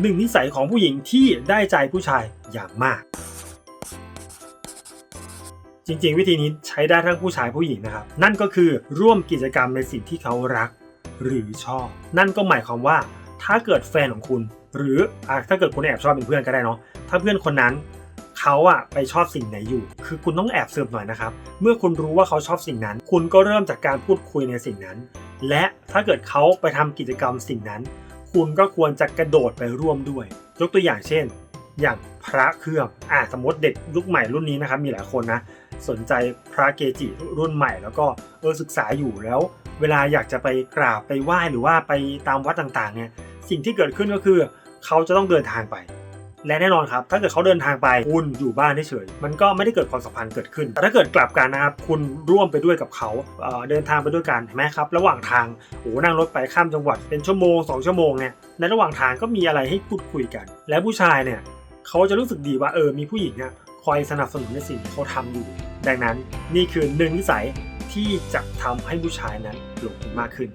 หนึ่งนิสัยของผู้หญิงที่ได้ใจผู้ชายอย่างมาก จริงๆ วิธีนี้ใช้ได้ทั้งผู้ชายผู้หญิงนะครับ นั่นก็คือร่วมกิจกรรมในสิ่งที่เขารักหรือชอบ นั่นก็หมายความว่าถ้าเกิดแฟนของคุณ หรืออถ้าเกิดคุณแอบชอบเป็นเพื่อนก็ได้เนาะถ้าเพื่อนคนนั้นเขาอะไปชอบสิ่งไหนอยู่ คือคุณต้องแอบเสืบหน่อยนะครับ เมื่อคุณรู้ว่าเขาชอบสิ่งนั้น คุณก็เริ่มจากการพูดคุยในสิ่งนั้น และถ้าเกิดเขาไปทำกิจกรรมสิ่งนั้น คุณก็ควรจะกระโดดไปร่วมด้วย ยกตัวอย่างเช่น อย่างพระเครื่องอะสมมติเด็กยุคใหม่รุ่นนี้นะครับมีหลายคนนะสนใจพระเกจิรุ่นใหม่ แล้วก็เออศึกษาอยู่แล้ว เวลาอยากจะไปกราบไปไหว้หรือว่าไปตามวัดต่างๆเนี่ยสิ่งที่เกิดขึ้นก็คือ เขาจะต้องเดินทางไป และแน่นอนครับ ถ้าเกิดเขาเดินทางไปคุณอยู่บ้านเฉยๆมันก็ไม่ได้เกิดความสัมพันธ์เกิดขึ้น แต่ถ้าเกิดกลับกันนะครับคุณร่วมไปด้วยกับเขาเเดินทางไปด้วยกันเห็นไหมครับ ระหว่างทางโอ้นั่งรถไปข้ามจังหวัดเป็นชั่วโมงสองชั่วโมงเนี่ยในระหว่างทางก็มีอะไรให้พูดคุยกัน และผู้ชายเนี่ยเขาจะรู้สึกดีว่าเออมีผู้หญิงเนี่ยคอยสนับสนุนในสิ่งที่เขาทำอยู่ ดังนั้นนี่คือหนึ่งนิสัยที่จะทำให้ผู้ชายนั้นหลงมากขึ้น